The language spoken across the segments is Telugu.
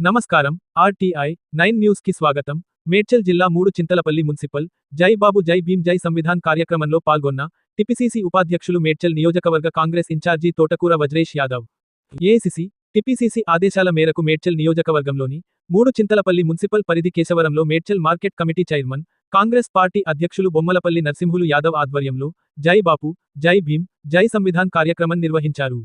నమస్కారం ఆర్టీఐ నైన్ న్యూస్కి స్వాగతం. మేడ్చల్ జిల్లా మూడు చింతలపల్లి మున్సిపల్ జై బాబు జై భీమ్ జై సంవిధాన్ కార్యక్రమంలో పాల్గొన్న టిపిసిసి ఉపాధ్యక్షులు మేడ్చల్ నియోజకవర్గ కాంగ్రెస్ ఇన్ఛార్జి తోటకూర వజ్రేష్ యాదవ్. ఏసిసి టిపిసిసి ఆదేశాల మేరకు మేడ్చల్ నియోజకవర్గంలోని మూడు చింతలపల్లి మున్సిపల్ పరిధి కేశవరంలో Medchal market committee chairman Congress party అధ్యక్షులు బొమ్మలపల్లి నర్సింహులు యాదవ్ ఆధ్వర్యంలో జై బాపు జై భీమ్ జై సంవిధాన్ కార్యక్రమం నిర్వహించారు.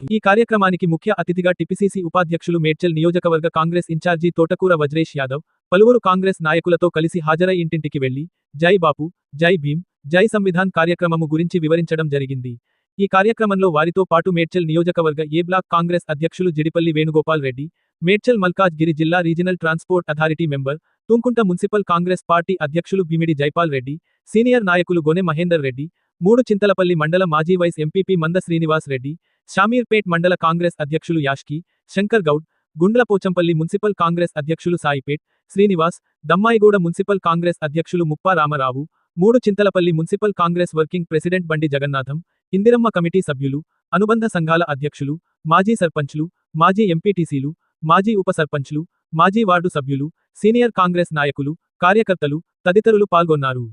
ఈ కార్యక్రమానికి ముఖ్య అతిథిగా టిపిసిసి ఉపాధ్యక్షులు మేడ్చల్ నియోజకవర్గ కాంగ్రెస్ ఇన్ఛార్జి తోటకూర వజ్రేష్ యాదవ్ పలువురు కాంగ్రెస్ నాయకులతో కలిసి హాజరై ఇంటింటికి వెళ్ళి జై బాపు జై భీమ్ జై సంవిధాన్ కార్యక్రమము గురించి వివరించడం జరిగింది. ఈ కార్యక్రమంలో వారితో పాటు మేడ్చల్ నియోజకవర్గ ఏ బ్లాక్ కాంగ్రెస్ అధ్యక్షులు జిడిపల్లి వేణుగోపాల్ రెడ్డి మేడ్చల్ మల్కాజ్ గిరి జిల్లా regional transport authority member Thumkunta municipal Congress party అధ్యక్షులు భీమిడి జైపాల్ రెడ్డి సీనియర్ నాయకులు గొనె మహేందర్ రెడ్డి మూడు చింతలపల్లి మండల మాజీ వైస్ ఎంపీపీ మంద శ్రీనివాస్ రెడ్డి షామీర్పేట్ మండల కాంగ్రెస్ అధ్యక్షులు యాష్కి శంకర్ గౌడ్ గుండ్లపోచంపల్లి మున్సిపల్ కాంగ్రెస్ అధ్యక్షులు సాయిపేట్ శ్రీనివాస్ దమ్మాయిగూడ మున్సిపల్ కాంగ్రెస్ అధ్యక్షులు Muppa Ramarao Moodu Chintalapalli municipal Congress working president Bandi Jagannatham Indiramma committee సభ్యులు అనుబంధ సంఘాల అధ్యక్షులు మాజీ సర్పంచ్లు మాజీ ఎంపీటీసీలు మాజీ ఉప సర్పంచ్లు మాజీ వార్డు సభ్యులు సీనియర్ కాంగ్రెస్ నాయకులు కార్యకర్తలు తదితరులు పాల్గొన్నారు.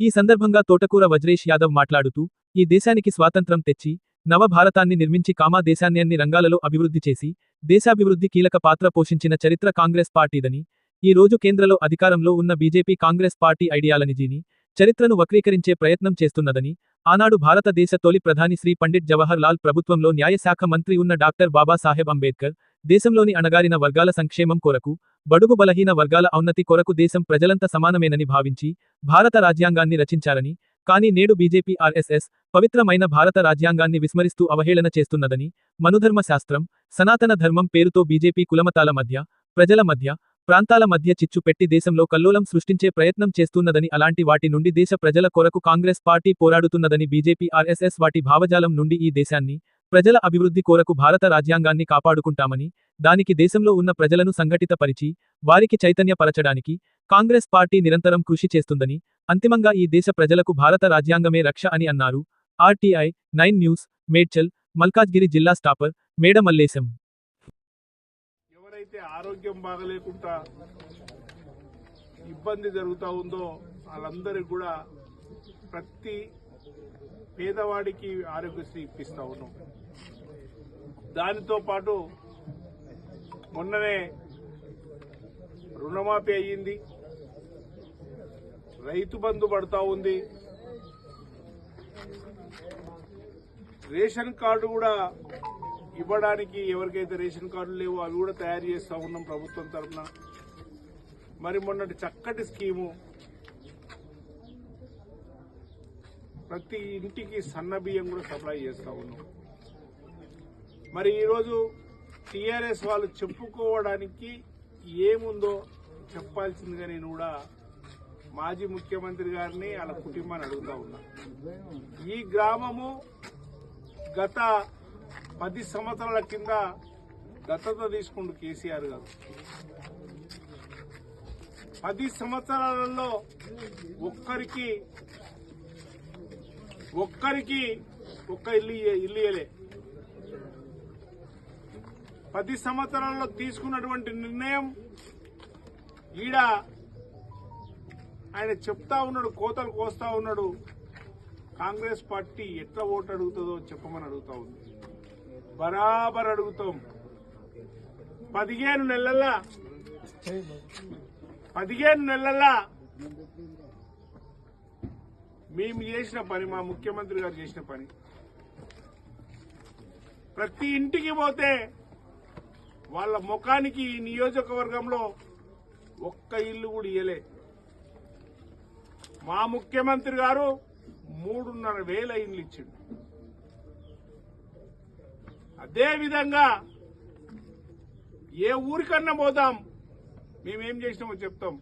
ఈ సందర్భంగా తోటకూర వజ్రేష్ యాదవ్ మాట్లాడుతూ ఈ దేశానికి స్వాతంత్రం తెచ్చి నవ భారతాన్ని నిర్మించి కామా దేశాన్ని అన్ని రంగాలలో అభివృద్ధి చేసి దేశాభివృద్ధి కీలక పాత్ర పోషించిన చరిత్ర కాంగ్రెస్ పార్టీదని ఈ రోజు కేంద్రలో అధికారంలో ఉన్న బీజేపీ కాంగ్రెస్ పార్టీ ఐడియాలనిజీని చరిత్రను వక్రీకరించే ప్రయత్నం చేస్తున్నదని ఆనాడు భారతదేశ తొలి ప్రధాని శ్రీ పండిట్ జవహర్ లాల్ ప్రభుత్వంలో న్యాయశాఖ మంత్రి ఉన్న డాక్టర్ బాబాసాహెబ్ అంబేద్కర్ దేశంలోని అణగారిన వర్గాల సంక్షేమం కొరకు బడుగు బలహీన వర్గాల ఔన్నతి కొరకు దేశం ప్రజలంతా సమానమేనని భావించి భారత రాజ్యాంగాన్ని రచించారని కానీ నేడు బీజేపీ ఆర్ఎస్ఎస్ పవిత్రమైన భారత రాజ్యాంగాన్ని విస్మరిస్తూ అవహేళన చేస్తున్నదని మనుధర్మ శాస్త్రం సనాతన ధర్మం పేరుతో బీజేపీ కులమతాల మధ్య ప్రజల మధ్య ప్రాంతాల మధ్య చిచ్చు పెట్టి దేశంలో కల్లోలం సృష్టించే ప్రయత్నం చేస్తున్నదని అలాంటి వాటి నుండి దేశ ప్రజల కొరకు కాంగ్రెస్ పార్టీ పోరాడుతున్నదని బీజేపీ ఆర్ఎస్ఎస్ వాటి భావజాలం నుండి ఈ దేశాన్ని ప్రజల అభివృద్ధి కోరకు భారత రాజ్యాంగాన్ని కాపాడుకుంటామని దానికి దేశంలో ఉన్న ప్రజలను సంఘటితపరిచి వారికి చైతన్యపరచడానికి కాంగ్రెస్ పార్టీ నిరంతరం కృషి చేస్తుందని అంతిమంగా ఈ దేశ ప్రజలకు భారత రాజ్యాంగమే రక్ష అని అన్నారు. RTI nine news Medchal Malkajgiri జిల్లా స్టాపర్ మేడ మల్లేశం. ఎవరైతే ఆరోగ్యం బాగలేకుండా ఇబ్బంది జరుగుతూ ఉందో వాళ్ళందరికీ కూడా ప్రతి పేదవాడికి ఆరోగ్యశ్రీ ఇప్పిస్తా ఉన్నాం. దానితో పాటు మొన్ననే రుణమాఫీ అయ్యింది. రైతు బంధు పడతా ఉంది. రేషన్ కార్డు కూడా ఇవ్వడానికి ఎవరికైతే రేషన్ కార్డులు లేవో అవి కూడా తయారు చేస్తా ఉన్నాం ప్రభుత్వం తరఫున. మరి మొన్నటి చక్కటి స్కీము ప్రతి ఇంటికి సన్న బియ్యం కూడా సప్లై చేస్తూ ఉన్నాం. మరి ఈరోజు టీఆర్ఎస్ వాళ్ళు చెప్పుకోవడానికి ఏముందో చెప్పాల్సిందిగా నేను కూడా మాజీ ముఖ్యమంత్రి గారిని వాళ్ళ కుటుంబాన్ని అడుగుతా ఉన్నా. ఈ గ్రామము గత పది సంవత్సరాల కింద దత్తత తీసుకుంటూ కేసీఆర్ గారు. పది సంవత్సరాలలో ఒక్కరికి ఒక్కరికి ఒక్క ఇల్లు ఇల్లు ఇయలే పది సంవత్సరాల్లో తీసుకున్నటువంటి నిర్ణయం ఈడ ఆయన చెప్తా ఉన్నాడు కోతలు కోస్తా ఉన్నాడు. కాంగ్రెస్ పార్టీ ఎట్లా ఓటు అడుగుతుందో చెప్పమని అడుగుతా ఉంది. బరాబర్ అడుగుతాం. పదిహేను నెలల పదిహేను నెలల మేము చేసిన పని మా ముఖ్యమంత్రి గారు చేసిన పని. ప్రతి ఇంటికి పోతే వాళ్ళ ముఖానికి ఈ నియోజకవర్గంలో ఒక్క ఇల్లు కూడా ఇయ్యలే. మా ముఖ్యమంత్రి గారు మూడున్నర వేల ఇండ్లు ఇచ్చిండు. అదేవిధంగా ఏ ఊరికన్నా పోదాం మేమేం చేసినామో చెప్తాం.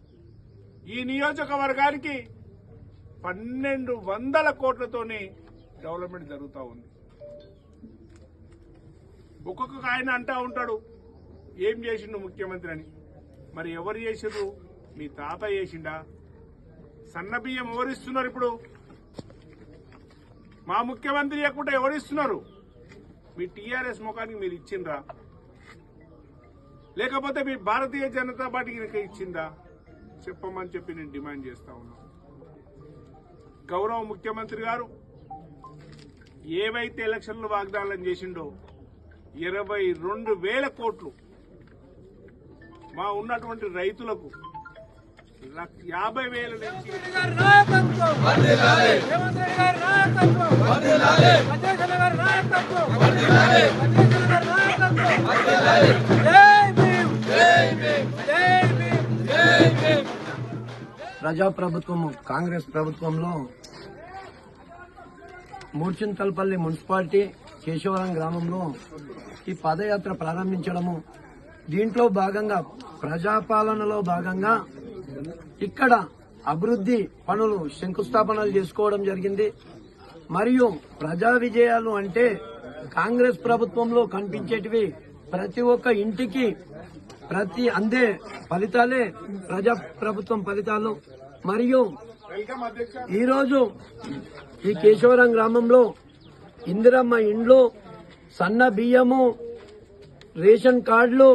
ఈ నియోజకవర్గానికి పన్నెండు వందల కోట్లతోని డెవలప్మెంట్ జరుగుతూ ఉంది. ఒక్కొక్క ఆయన అంటా ఉంటాడు ఏం చేసిండు ముఖ్యమంత్రి అని? మరి ఎవరు చేసిండ్రు? మీ తాత చేసిండా? సన్న బియ్యం ఎవరిస్తున్నారు ఇప్పుడు? మా ముఖ్యమంత్రి లేకుండా ఎవరిస్తున్నారు మీ టీఆర్ఎస్ ముఖానికి మీరు ఇచ్చిండ్రా? లేకపోతే మీ భారతీయ జనతా పార్టీకి ఇచ్చిందా చెప్పమని చెప్పి నేను డిమాండ్ చేస్తా ఉన్నా. గౌరవ ముఖ్యమంత్రి గారు ఏవైతే ఎలక్షన్లు వాగ్దానం చేసిండో ఇరవై రెండు వేల కోట్లు మా ఉన్నటువంటి రైతులకు లక్ష- యాభై వేల నుంచి నాయకత్వం! ప్రజాప్రభుత్వము కాంగ్రెస్ ప్రభుత్వంలో మూర్చింతల్పల్లి మున్సిపాలిటీ కేశవరం గ్రామంలో ఈ పాదయాత్ర ప్రారంభించడము. దీంట్లో భాగంగా ప్రజాపాలనలో భాగంగా ఇక్కడ అభివృద్ధి పనులు శంకుస్థాపనలు చేసుకోవడం జరిగింది. మరియు ప్రజా విజయాలు అంటే కాంగ్రెస్ ప్రభుత్వంలో కనిపించేటివి ప్రతి ఒక్క ఇంటికి ప్రతి అందే ఫలితాలే ప్రజా ప్రభుత్వం ఫలితాలు. మరియు ఈరోజు ఈ కేశవరం గ్రామంలో ఇందిరమ్మ ఇండ్లు సన్న బియ్యము రేషన్ కార్డులు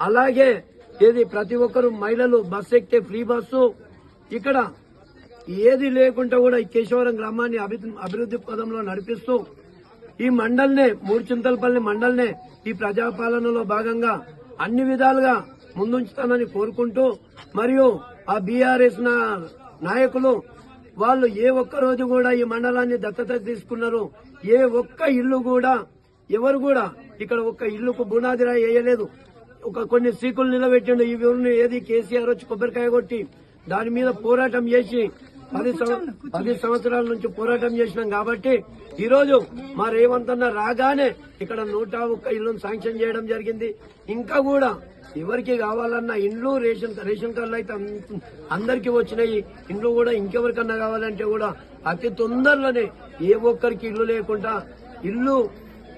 అలాగే ఏది ప్రతి ఒక్కరు మహిళలు బస్సు ఎక్కితే ఫ్రీ బస్సు. ఇక్కడ ఏది లేకుండా కూడా ఈ కేశవరం గ్రామాన్ని అభి- అభివృద్ధి పదంలో నడిపిస్తూ ఈ మండల్నే మూడుచింతలపల్లి మండల్నే ఈ ప్రజాపాలనలో భాగంగా అన్ని విధాలుగా ముందుంచుతానని కోరుకుంటూ మరియు ఆ బీఆర్ఎస్ నాయకులు వాళ్ళు ఏ ఒక్క రోజు కూడా ఈ మండలాన్ని దత్తత తీసుకున్నారు. ఏ ఒక్క ఇల్లు కూడా ఎవరు కూడా ఇక్కడ ఒక్క ఇల్లుకు బునాది రాయి వేయలేదు. ఒక కొన్ని సీకులు నిలబెట్టిండు. ఈ ఊరిని ఏది కేసీఆర్ వచ్చి కొబ్బరికాయ కొట్టి దాని మీద పోరాటం చేసి పది పది సంవత్సరాల నుంచి పోరాటం చేసినాం కాబట్టి ఈ రోజు మా రేవంత్ అన్న రాగానే ఇక్కడ నూట ఒక్క ఇల్లును శాంక్షన్ చేయడం జరిగింది. ఇంకా కూడా ఎవరికి కావాలన్న ఇండ్లు రేషన్ రేషన్ కార్డులు అయితే అందరికీ వచ్చినాయి. ఇండ్లు కూడా ఇంకెవరికన్నా కావాలంటే కూడా అతి తొందరలోనే ఏ ఒక్కరికి ఇల్లు లేకుండా ఇల్లు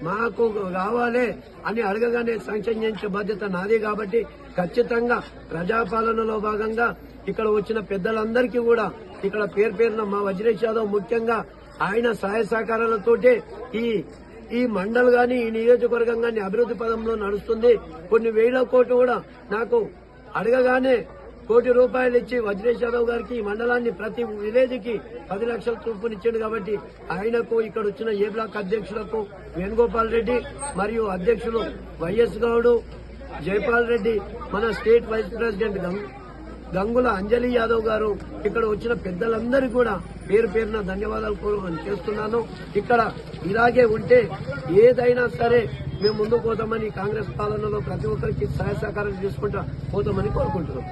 మాకు కావాలి అని అడగగానే శాంక్షన్ చేయించే బాధ్యత నాదే కాబట్టి ఖచ్చితంగా ప్రజాపాలనలో భాగంగా ఇక్కడ వచ్చిన పెద్దలందరికీ కూడా ఇక్కడ పేరు పేరున మా వజ్రేష్ యాదవ్ ముఖ్యంగా ఆయన సహాయ సహకారాలతోటే ఈ ఈ మండల్ గాని ఈ నియోజకవర్గం గాని అభివృద్ధి పదంలో నడుస్తుంది. కొన్ని వేల కోట్లు కూడా నాకు అడగగానే కోటి రూపాయలు ఇచ్చి వజ్రేష్ యాదవ్ గారికి ఈ మండలాన్ని ప్రతి విలేజ్కి పది లక్షల చూపునిచ్చాడు కాబట్టి ఆయనకు ఇక్కడ వచ్చిన ఏ బ్లాక్ అధ్యక్షులకు వేణుగోపాల్ రెడ్డి మరియు అధ్యక్షులు వైఎస్ గౌడ్ జైపాల్ రెడ్డి మన స్టేట్ వైస్ ప్రెసిడెంట్ గం- గంగుల అంజలి యాదవ్ గారు ఇక్కడ వచ్చిన పెద్దలందరి కూడా పేరు పేరున ధన్యవాదాలు చేస్తున్నాను. ఇక్కడ ఇలాగే ఉంటే ఏదైనా సరే మేము ముందుకు పోతామని కాంగ్రెస్ పాలనలో ప్రతి ఒక్కరికి సహాయ సహకారం తీసుకుంటా పోతామని కోరుకుంటున్నాం.